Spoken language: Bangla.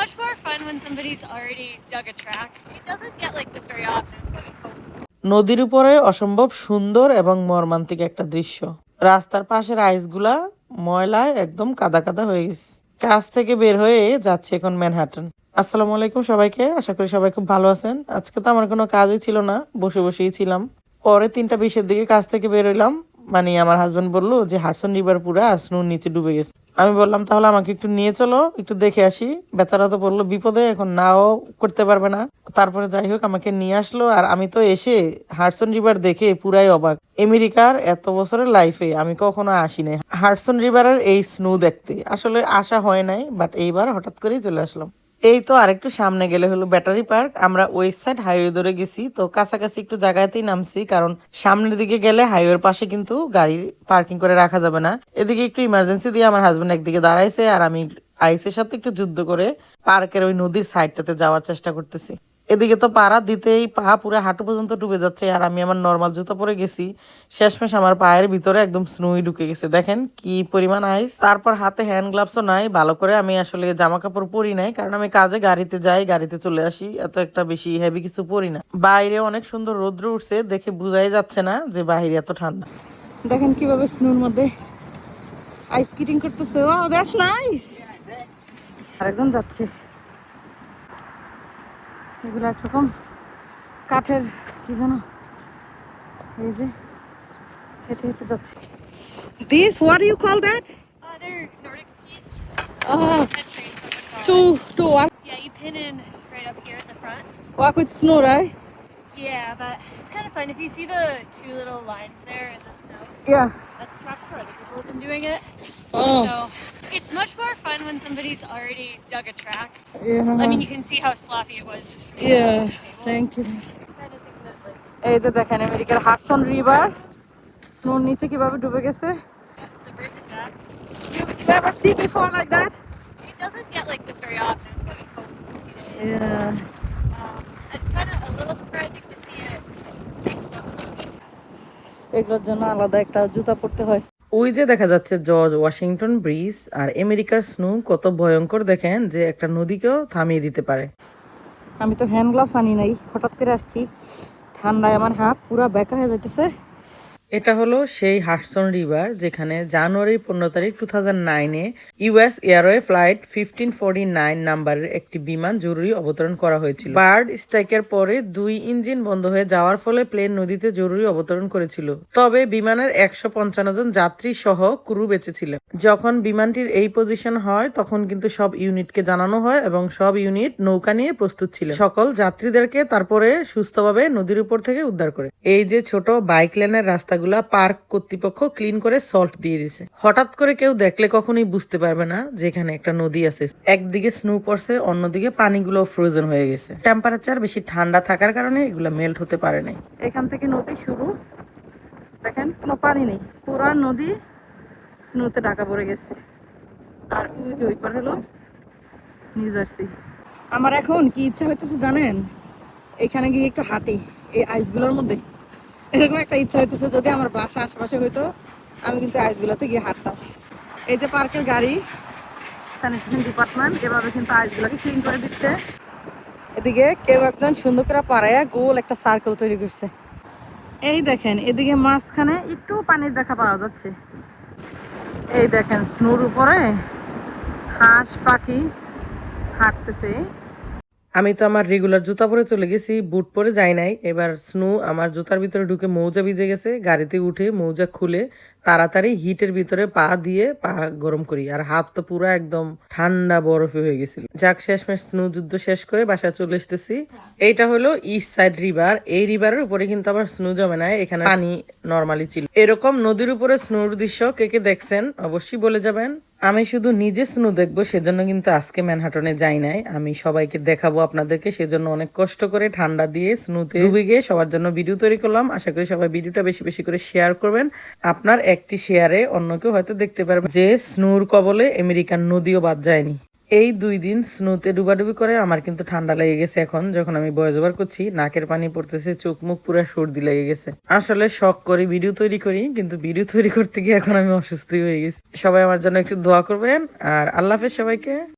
much more fun when somebody's already dug a track. It doesn't get, like, this very often. It's really cool. নদীর উপরে অসম্ভব সুন্দর এবং মর্মান্তিক একটা দৃশ্য। রাস্তার পাশের আইসগুলা ময়লায় একদম কাদা কাদা হয়ে গেছে। কাজ থেকে বের হয়ে যাচ্ছে এখন ম্যানহাটন। আসসালামু আলাইকুম সবাইকে। আশা করি সবাই খুব ভালো আছেন। আজকে তো আমার কোনো কাজই ছিল না, বসে বসেই ছিলাম। পরে তিনটা বিশের দিকে কাজ থেকে বের হইলাম। মানে আমার হাজবেন্ড বলল যে হারসন রিভার পুরা স্নোর নিচে ডুবে গেছে। আমি বললাম, তাহলে আমাকে একটু নিয়ে চলো, একটু দেখে আসি। বেচারা তো বলল, বিপদে, এখন নাও, করতে পারবে না। তারপরে যাই হোক, আমাকে নিয়ে আসলো, আর আমি তো এসে হারসন রিভার দেখে পুরাই অবাক। আমেরিকার এত বছরের লাইফে আমি কখনো আসি নাই। হারসন রিভারের এই স্নো দেখতে। আসলে আসা হয় নাই বাট এইবার হঠাৎ করেই চলে আসলাম। এই তো আরেকটু সামনে গেলে হলো ব্যাটারি পার্ক। আমরা ওয়েস্ট সাইড হাইওয়ে ধরে গেছি। তো কাছাকাছি একটু জায়গাতেই নামছি, কারণ সামনের দিকে গেলে হাইওয়ের পাশে কিন্তু গাড়ি পার্কিং করে রাখা যাবে না। এদিকে একটু ইমার্জেন্সি দিয়ে আমার হাজবেন্ড একদিকে দাঁড়াইছে, আর আমি আইসের সাথে একটু যুদ্ধ করে পার্কের ওই নদীর সাইডটাতে যাওয়ার চেষ্টা করতেছি। এদিকে তো পাড়া দিতেই পা পুরো হাঁটু পর্যন্ত ডুবে যাচ্ছে আর আমি আমার নর্মাল জুতো পরে গেছি। শেষমেশ আমার পায়ের ভিতরে একদম স্নোই ঢুকে গেছে। দেখেন কি পরিমাণ আইস তারপর হাতে হ্যান্ড গ্লাভসও নাই ভালো করে আমি আসলে জামা কাপড় পরি নাই কারণ আমি কাজে গাড়িতে যাই গাড়িতে চলে আসি এত একটা বেশি হেভি কিছু পরি না। বাইরে অনেক সুন্দর রৌদ্র উঠছে দেখে বোঝাই যাচ্ছে না যে বাইরে এত ঠান্ডা। দেখেন কীভাবে স্নোর মধ্যে আইস স্কেটিং করতেছে। ও দ্যাটস নাইস আরেকজন যাচ্ছে। এগুলো একরকম কাঠের কি জানো এই যে হেঁটে হেঁটে যাচ্ছে this what you call that Uh, they're Nordic skis. Oh, Head trace, some would call to them. To walk Yeah, you pin in right up here at the front. Walk with snow right Yeah, but it's kind of fun. If you see the two little lines there in the snow, yeah that's tracks for other people who've been doing it. Oh. So it's much more fun when somebody's already dug a track. Yeah. I mean, you can see how sloppy it was just from being Yeah, on the table. thank you. kind of think that like এই যে দেখেন আমেরিকার হাডসন রিভার স্নোর নিচে কিভাবে ডুবে গেছে the bridge and back. You, you ever see before like that? It doesn't get like this very often. It's really cool to see this. Yeah. Um, it's kind of a little surprising to see it mixed up like this. এগুলোর জন্য আলাদা একটা জুতা পরতে হয় ওই যে দেখা যাচ্ছে জর্জ ওয়াশিংটন ব্রিজ আর আমেরিকার স্নো কত ভয়ঙ্কর দেখেন যে একটা নদীকেও থামিয়ে দিতে পারে। আমি তো হ্যান্ড গ্লাভস আনি নাই, হঠাৎ করে আসছি। ঠান্ডায় আমার হাত পুরো বেঁকা হয়ে যাইতেছে। এটা হলো সেই হাটসন রিভার যেখানে জানুয়ারি পনেরো তারিখ টু থাউজেন্ড নাইনে US Airway flight fifteen forty nine নাম্বারের একটি বিমান জরুরি অবতরণ করা হয়েছিল। বার্ড স্ট্রাইকের পরে দুই ইঞ্জিন বন্ধ হয়ে যাওয়ার ফলে প্লেন নদীতে জরুরি অবতরণ করেছিল। তবে বিমানের একশো পঞ্চান্ন জন যাত্রী সহ ক্রু বেঁচে ছিল যখন বিমানটির এই পজিশন হয়, তখন কিন্তু সব ইউনিটকে জানানো হয় এবং সব ইউনিট নৌকা নিয়ে প্রস্তুত ছিল সকল যাত্রীদেরকে তারপরে সুস্থভাবে নদীর উপর থেকে উদ্ধার করে। এই যে ছোট বাইক লেনের রাস্তাগুলা পার্ক কর্তৃপক্ষ ক্লিন করে সল্ট দিয়ে দিছে। হঠাৎ করে কেউ দেখলে কখনোই বুঝতে পারবে না যে এখানে একটা নদী আছে। একদিকে স্নো পড়ছে, অন্যদিকে পানিগুলো ফ্রোজেন হয়ে গেছে। টেম্পারেচার বেশি ঠান্ডা থাকার কারণে এগুলো মেল্ট হতে পারে নাই। এখান থেকে নদী শুরু। দেখেন, কোনো পানি নেই। পুরা নদী স্নোতে ঢাকা পড়ে গেছে। আর ওই যে ওই পার হলো নিউ জার্সি আমার এখন কি ইচ্ছা হইতেছে জানেন? এখানে গিয়ে একটু হাঁটি, এই আইসগুলোর মধ্যে। এরকম একটা ইচ্ছা হইতেছে যদি আমার বাসা আশেপাশে হইতো, আমি কিন্তু আইসগুলোতে গিয়ে হাঁটতাম। এই যে পার্কের গাড়ি স্যানিটেশন ডিপার্টমেন্ট এভাবে কিন্তু আইসগুলোকে ক্লিন করে দিচ্ছে। এদিকে কেউ একজন সুন্দর করে পাড়াইয়া গোল একটা সার্কেল তৈরি করছে। এই দেখেন, এদিকে মাঝখানে একটু পানির দেখা পাওয়া যাচ্ছে। এই দেখেন, স্নোর উপরে হাঁস পাখি হাঁটতেছে। আমি তো আমার রেগুলার জুতা পরে চলে গেছি বুট পরে যাই নাই। এবার স্নো আমার জুতার ভিতরে ঢুকে মৌজা ভিজে গেছে, গাড়িতে উঠে মৌজা খুলে তাড়াতাড়ি হিটের ভিতরে পা দিয়ে পা গরম করি। আর হাত তো পুরো একদম ঠান্ডা বরফে হয়ে গেছিল। যাক, শেষমেশ স্নো যুদ্ধ শেষ করে বাসায় চলে এসতেছি এইটা হলো ইস্ট সাইড রিভার এই রিভারের উপরে কিন্তু আবার স্নো জমে নাই, এখানে পানি নর্মালি ছিল। এরকম নদীর উপরে স্নোর দৃশ্য কে কে দেখছেন অবশ্যই বলে যাবেন। আমি শুধু নিজে স্নু দেখব, সেজন্য কিন্তু আজকে ম্যানহাটনে যাই নাই। আমি সবাইকে দেখাবো আপনাদেরকে, সেজন্য অনেক কষ্ট করে ঠান্ডা দিয়ে স্নুতে ডুবে গিয়ে সবার জন্য ভিডিও তৈরি করলাম। আশা করি সবাই ভিডিওটা বেশি বেশি করে শেয়ার করবেন। আপনার একটি শেয়ারে অন্য কেউ হয়তো দেখতে পারবে যে স্নুর কবলে আমেরিকান নদীও বাদ যায়নি। এই দুই দিন স্নোতে ডুবাডুবি করে আমার কিন্তু ঠান্ডা লেগে গেছে এখন, যখন আমি বয়স ওভার করছি, নাকের পানি পড়তেছে, চোখ মুখ পুরো সর্দি লেগে গেছে। আসলে শখ করে ভিডিও তৈরি করি, কিন্তু ভিডিও তৈরি করতে গিয়ে এখন আমি অসুস্থ হয়ে গেছি। সবাই আমার জন্য একটু দোয়া করবেন, আর আল্লাহ হাফেজ সবাইকে।